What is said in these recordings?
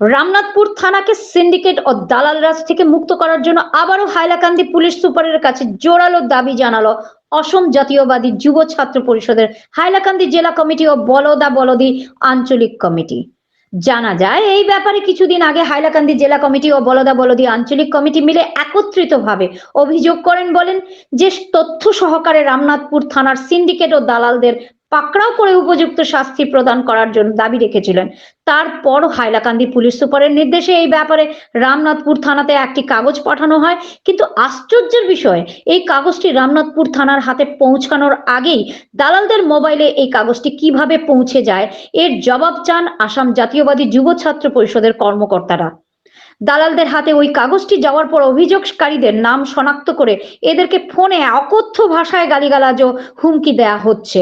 রামনাথপুর থানাকে সিন্ডিকেট ও দালাল রাজ থেকে মুক্ত করার জন্য আবারও হাইলাকান্দি পুলিশ সুপারের কাছে জোরালো দাবি জানালো অসম জাতীয়বাদী যুব ছাত্র পরিষদের হাইলাকান্দি জেলা কমিটি ও বলদা বলদি আঞ্চলিক কমিটি। জানা যায়, এই ব্যাপারে কিছুদিন আগে হাইলাকান্দি জেলা কমিটি ও বলদা বলদি আঞ্চলিক কমিটি মিলে একত্রিতভাবে অভিযোগ করেন বলেন যে তথ্য সহকারে রামনাথপুর থানার সিন্ডিকেট ও দালালদের পাকড়াও করে উপযুক্ত শাস্তি প্রদান করার জন্য দাবি রেখেছিলেন। তারপর হাইলাকান্দি পুলিশ সুপারের নির্দেশে এই ব্যাপারে রামনাথপুর থানাতে একটি কাগজ পাঠানো হয়। কিন্তু আশ্চর্যের বিষয়, এই কাগজটি রামনাথপুর থানার হাতে পৌঁছানোর আগেই দালালদের মোবাইলে এই কাগজটি কীভাবে পৌঁছে যায়, এর জবাব চান আসাম জাতীয়বাদী যুব ছাত্র পরিষদের কর্মকর্তারা। দালালদের হাতে ওই কাগজটি যাওয়ার পর অভিযোগকারীদের নাম শনাক্ত করে এদেরকে ফোনে অকথ্য ভাষায় গালিগালাজ ও হুমকি দেয়া হচ্ছে।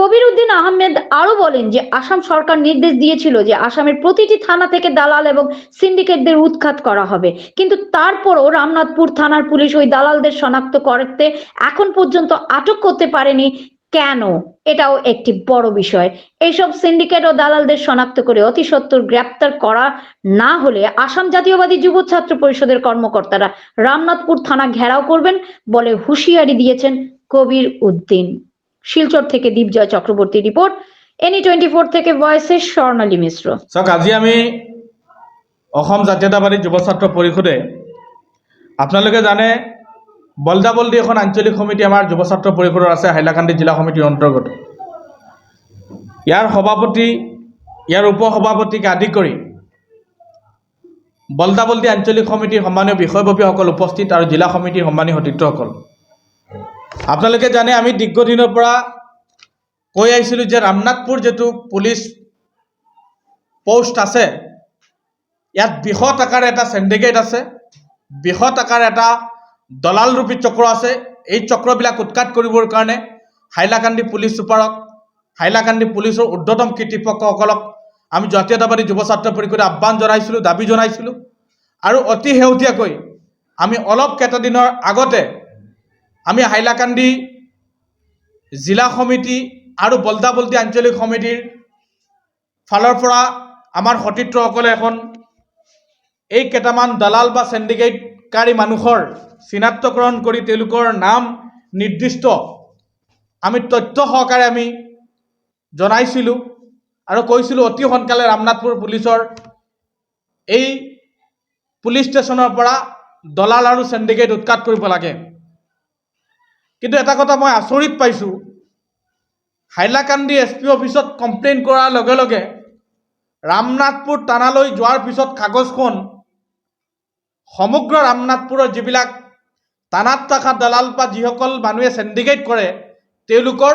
কবির উদ্দিন আহমেদ আরও বলেন যে, আসাম সরকার নির্দেশ দিয়েছিল যে, আসামের প্রতিটি থানা থেকে দালাল এবং সিন্ডিকেটদের উৎখাত করা হবে। কিন্তু তারপরও রামনাথপুর থানার পুলিশ ওই দালালদের শনাক্ত করতে এখন পর্যন্ত আটক করতে পারেনি। কেন? এটাও একটি বড় বিষয়। এইসব সিন্ডিকেট ও দালালদের শনাক্ত করে অতি সত্বর গ্রেপ্তার করা না হলে আসাম জাতীয়বাদী যুব ছাত্র পরিষদের কর্মকর্তারা রামনাথপুর থানা ঘেরাও করবেন বলে হুঁশিয়ারি দিয়েছেন কবির উদ্দিন শিলচর থেকে Dipjoy Chakraborty report any twenty four থেকে ভয়েসের স্বর্ণালী মিশ্র। চাওক, আজি আমি অসম জাতীয়তাবাদী যুৱ ছাত্ৰ পৰিষদে আপোনালোকে জানে বলদা বলদি এখন আঞ্চলিক সমিতি আমাৰ যুৱ ছাত্ৰ পৰিষদৰ আছে, হাইলাকান্দি জিলা সমিতিৰ অন্তৰ্গত। ইয়াৰ সভাপতি, ইয়াৰ উপ সভাপতিকে আদি কৰি বলদা বলদি আঞ্চলিক সমিতিৰ সন্মানীয় বিষয়ববীসকল উপস্থিত আৰু জিলা সমিতিৰ সন্মানীয় সতীৰ্থসকল। আপোনালোকে জানে আমি দীৰ্ঘদিনৰ পৰা কৈ আহিছিলোঁ যে ৰামনাথপুৰ যিটো পুলিচ পোষ্ট আছে, ইয়াত বৃহৎ আকাৰে এটা চেণ্ডিকেট আছে বৃহৎ আকাৰে এটা দলালৰূপী চক্ৰ আছে। এই চক্ৰবিলাক উৎখাত কৰিবৰ কাৰণে হাইলাকান্দি পুলিচ চুপাৰক, হাইলাকান্দি পুলিচৰ ঊৰ্ধতম কৰ্তৃপক্ষসকলক আমি জাতীয়তাবাদী যুৱ ছাত্ৰ পৰিষদে আহ্বান জনাইছিলোঁ, দাবি জনাইছিলোঁ। আৰু অতি শেহতীয়াকৈ আমি অলপ কেইটাদিনৰ আগতে আমি হাইলাকান্দি জিলা সমিতি আৰু বলদা বলদি আঞ্চলিক সমিতিৰ ফালৰ পৰা আমাৰ সতীৰ্থসকলে এখন এই কেইটামান দালাল বা চেণ্ডিকেটকাৰী মানুহৰ চিনাক্তকৰণ কৰি তেওঁলোকৰ নাম নিৰ্দিষ্ট। আমি তথ্য সহকাৰে আমি জনাইছিলোঁ আৰু কৈছিলোঁ, অতি সোনকালে ৰামনাথপুৰ পুলিচৰ এই পুলিচ ষ্টেচনৰ পৰা দলাল আৰু চেণ্ডিকেট উৎখাত কৰিব লাগে। কিন্তু এটা কথা মই আচৰিত পাইছোঁ। হাইলাকান্দি এছ পি অফিচত কমপ্লেইন কৰাৰ লগে লগে ৰামনাথপুৰ থানালৈ যোৱাৰ পিছত কাগজখন সমগ্ৰ ৰামনাথপুৰৰ যিবিলাক থানাত থকা দালাল বা যিসকল মানুহে চেণ্ডিকেট কৰে, তেওঁলোকৰ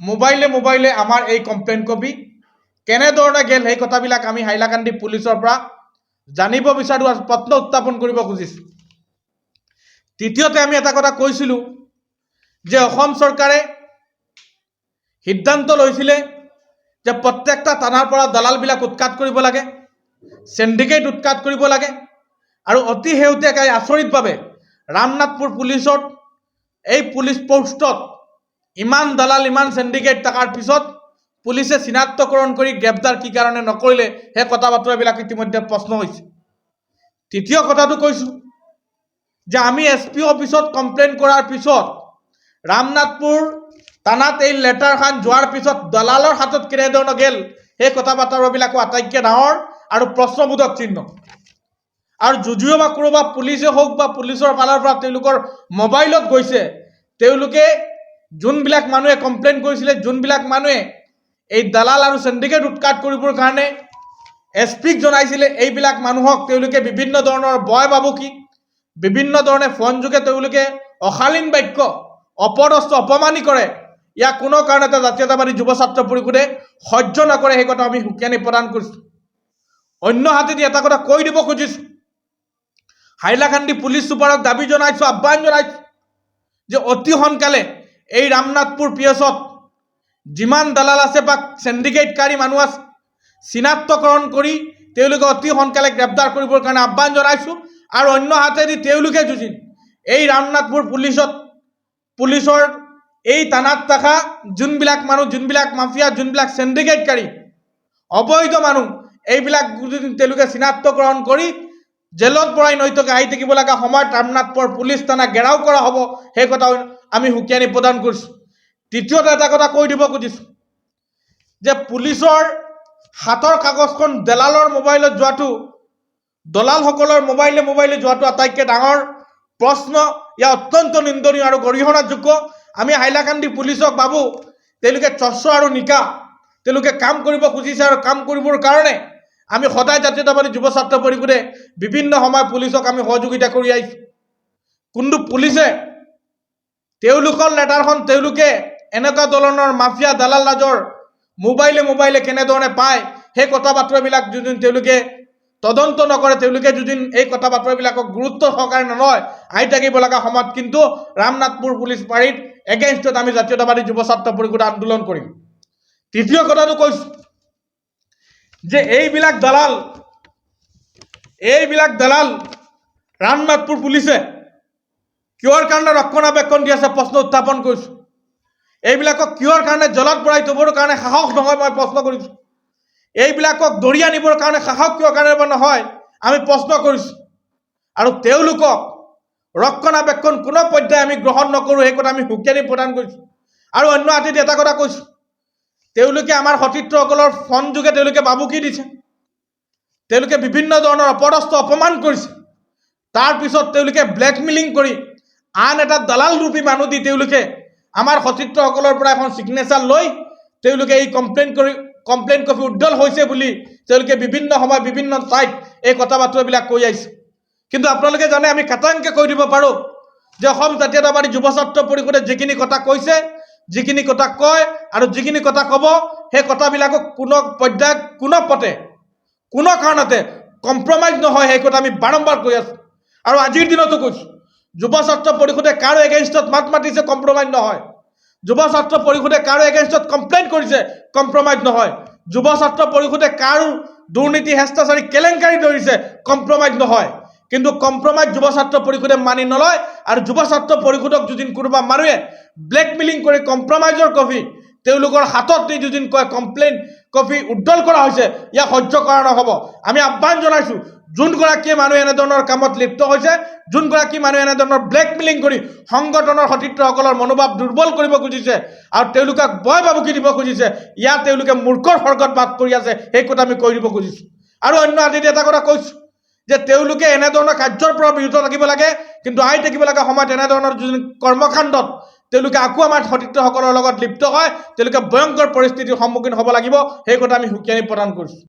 মোবাইলে মোবাইলে আমাৰ এই কমপ্লেইন কপি। কেনেধৰণে গেল সেই কথাবিলাক আমি হাইলাকান্দি পুলিচৰ পৰা জানিব বিচাৰোঁ আৰু প্ৰশ্ন উত্থাপন কৰিব খুজিছোঁ। তৃতীয়তে আমি এটা কথা কৈছিলোঁ যে অসম চৰকাৰে সিদ্ধান্ত লৈছিলে যে প্ৰত্যেকটা থানাৰ পৰা দালালবিলাক উৎখাত কৰিব লাগে চেণ্ডিকেট উৎখাত কৰিব লাগে আৰু অতি শেহতীয়াকৈ আচৰিতভাৱে ৰামনাথপুৰ পুলিচত, এই পুলিচ পোষ্টত ইমান দালাল, ইমান চেণ্ডিকেট থকাৰ পিছত পুলিচে চিনাক্তকৰণ কৰি গ্ৰেপ্তাৰ কি কাৰণে নকৰিলে সেই কথা বতৰাবিলাক ইতিমধ্যে প্ৰশ্ন হৈছে। তৃতীয় কথাটো কৈছোঁ যে আমি এছ পি অফিচত কমপ্লেইন কৰাৰ পিছত ৰামনাথপুৰ থানাত এই লেটাৰখন যোৱাৰ পিছত দলালৰ হাতত কেনেধৰণৰ গেল, সেই কথা বতৰাবিলাকো আটাইতকৈ ডাঙৰ আৰু প্ৰশ্নবোধক চিহ্ন। আৰু যদিও বা কোনোবা পুলিচে হওক বা পুলিচৰ ফালৰ পৰা তেওঁলোকৰ মোবাইলত গৈছে, তেওঁলোকে যোনবিলাক মানুহে কমপ্লেইন কৰিছিলে, যোনবিলাক মানুহে এই দালাল আৰু চেণ্ডিকেট উৎখাত কৰিবৰ কাৰণে এছ পিক জনাইছিলে, এইবিলাক মানুহক তেওঁলোকে বিভিন্ন ধৰণৰ বয় বাবুকি, বিভিন্ন ধৰণে ফোনযোগে তেওঁলোকে অশালীন বাক্য অপদস্থ, অপমানি কৰে। ইয়াক কোনো কাৰণতে জাতীয়তাবাদী যুৱ ছাত্ৰ পৰিষদে সহ্য নকৰে, সেই কথা আমি সুকীয়ানি প্ৰদান কৰিছোঁ। অন্য হাতেদি এটা কথা কৈ দিব খুজিছোঁ। হাইলাকান্দি পুলিচ চুপাৰক দাবি জনাইছোঁ, আহ্বান জনাইছোঁ যে অতি সোনকালে এই ৰামনাথপুৰ পি এছত যিমান দালাল আছে বা চেণ্ডিকেটকাৰী মানুহ আছে, চিনাক্তকৰণ কৰি তেওঁলোকে অতি সোনকালে গ্ৰেপ্তাৰ কৰিবৰ কাৰণে আহ্বান জনাইছোঁ। আৰু অন্য হাতেদি তেওঁলোকে যুঁজিল। এই ৰামনাথপুৰ পুলিচত পুলিচৰ এই থানাত থকা যোনবিলাক মানুহ, যোনবিলাক মাফিয়া, যোনবিলাক চেণ্ডিকেটকাৰী অবৈধ মানুহ, এইবিলাক তেওঁলোকে চিনাক্তকৰণ কৰি জেলত ভৰাই নৈতকে আহি থাকিব লগা সময়ত ৰামনাথপুৰ পুলিচ থানা ঘেৰাও কৰা হ'ব, সেই কথা আমি সুকিয়ানি প্ৰদান কৰিছোঁ। তৃতীয়তে এটা কথা কৈ দিব খুজিছোঁ, যে পুলিচৰ হাতৰ কাগজখন দেলালৰ মোবাইলত যোৱাটো, দলালসকলৰ মোবাইলে মোবাইলে যোৱাটো আটাইতকৈ ডাঙৰ প্ৰশ্ন। ইয়াৰ অত্যন্ত নিন্দনীয় আৰু গৰিহণাযোগ্য আমি হাইলাকান্দি পুলিচক ভাবোঁ, তেওঁলোকে চস্ৰ আৰু নিকা, তেওঁলোকে কাম কৰিব খুজিছে আৰু কাম কৰিবৰ কাৰণে আমি সদায় জাতীয়তাবাদী যুৱ ছাত্ৰ পৰিষদে বিভিন্ন সময় পুলিচক আমি সহযোগিতা কৰি আহিছোঁ। কিন্তু পুলিচে? তেওঁলোকৰ লেটাৰখন তেওঁলোকে এনেকুৱা ধৰণৰ মাফিয়া দালাল ৰাজৰ মোবাইলে মোবাইলে কেনেধৰণে পায়, সেই কথা বাতৰিবিলাক যদি তেওঁলোকে তদন্ত নকৰে, তেওঁলোকে যদি এই কথা বাতৰিবিলাকক গুৰুত্ব সহকাৰে নলয়। আহি থাকিব লগা সময়ত কিন্তু ৰামনাথপুৰ পুলিচ পাৰীত এগেইনষ্টত আমি জাতীয়তাবাদী যুৱ ছাত্ৰ পৰিষদে আন্দোলন কৰিম। তৃতীয় কথাটো কৈছোঁ যে এইবিলাক দালাল এইবিলাক দালাল ৰামনাথপুৰ পুলিচে কিহৰ কাৰণে ৰক্ষণাবেক্ষণ দি আছে প্ৰশ্ন উত্থাপন কৰিছোঁ? এইবিলাকক কিহৰ কাৰণে জলত ভৰাই থবৰ কাৰণে সাহস নহয় মই প্ৰশ্ন কৰিছোঁ। এইবিলাকক দৰি আনিবৰ কাৰণে সাহস কিয় কাৰণে নহয়, আমি প্ৰশ্ন কৰিছোঁ। আৰু তেওঁলোকক ৰক্ষণাবেক্ষণ কোনো পৰ্যায়ে আমি গ্ৰহণ নকৰোঁ, সেই কথা আমি সুকিয়ানি প্ৰদান কৰিছোঁ। আৰু অন্য আতিথি এটা কথা কৈছোঁ, তেওঁলোকে আমাৰ সতীৰ্থসকলৰ ফোন যোগে তেওঁলোকে বাবুকি দিছে? তেওঁলোকে বিভিন্ন ধৰণৰ অপদস্থ অপমান কৰিছে। তাৰপিছত তেওঁলোকে ব্লেকমেইলিং কৰি আন এটা দালাল ৰূপী মানুহ দি তেওঁলোকে আমাৰ সতীৰ্থসকলৰ পৰা এখন ছিগনেচাৰ লৈ তেওঁলোকে এই কমপ্লেইন কৰি কমপ্লেইন কপি উজ্জ্বল হৈছে বুলি তেওঁলোকে বিভিন্ন সময় বিভিন্ন ঠাইত এই কথা বাতৰিবিলাক কৈ আহিছে। কিন্তু আপোনালোকে জানে, আমি খাটাংকৈ কৈ দিব পাৰোঁ যে অসম জাতীয়তাবাদী যুৱ ছাত্ৰ পৰিষদে যিখিনি কথা কৈছে, যিখিনি কথা কয় আৰু যিখিনি কথা ক'ব, সেই কথাবিলাকক কোনো পৰ্যায়ত, কোনো পথে, কোনো কাৰণতে কম্প্ৰমাইজ নহয়, সেই কথা আমি বাৰম্বাৰ কৈ আছোঁ। আৰু আজিৰ দিনতো কৈছোঁ, যুৱ ছাত্ৰ পৰিষদে কাৰো এগেইনষ্টত মাত মাতিছে কম্প্ৰমাইজ নহয়। যুৱ ছাত্ৰ পৰিষদে কাৰো এগেইনষ্টত কমপ্লেইন কৰিছে কম্প্ৰমাইজ নহয়। যুৱ ছাত্ৰ পৰিষদে কাৰো দুৰ্নীতি হেষ্টাচাৰী কেলেংকাৰী ধৰিছে কম্প্ৰমাইজ নহয়। কিন্তু কম্প্ৰমাইজ যুৱ ছাত্ৰ পৰিষদে মানি নলয় আৰু যুৱ ছাত্ৰ পৰিষদক যদি কোনোবা মানুহে ব্লেকমেইলিং কৰি কম্প্ৰমাইজৰ কপি তেওঁলোকৰ হাতত দি যদি কয় কমপ্লেইন কপি উজ্জ্বল কৰা হৈছে, ইয়াক সহ্য কৰা নহ'ব। আমি আহ্বান জনাইছোঁ যোনগৰাকীয়ে মানুহে এনেধৰণৰ কামত লিপ্ত হৈছে, যোনগৰাকী মানুহে এনেধৰণৰ ব্লেকমেইলিং কৰি সংগঠনৰ সতীৰ্থসকলৰ মনোভাৱ দুৰ্বল কৰিব খুজিছে আৰু তেওঁলোকক বয় বাবুকি দিব খুজিছে, ইয়াত তেওঁলোকে মূৰ্খৰ স্বৰ্গত বাস কৰি আছে, সেই কথা আমি কৈ দিব খুজিছোঁ। আৰু অন্য আদিতে এটা কথা কৈছোঁ, যে তেওঁলোকে এনেধৰণৰ কাৰ্যৰ পৰা বিৰত থাকিব লাগে, কিন্তু আহি থাকিব লগা সময়ত এনেধৰণৰ যোন কৰ্মকাণ্ডত তেওঁলোকে আকৌ আমাৰ সতীৰ্থসকলৰ লগত লিপ্ত হয়, তেওঁলোকে ভয়ংকৰ পৰিস্থিতিৰ সন্মুখীন হ'ব লাগিব, সেই কথা আমি সুকীয়ানি প্ৰদান কৰিছোঁ।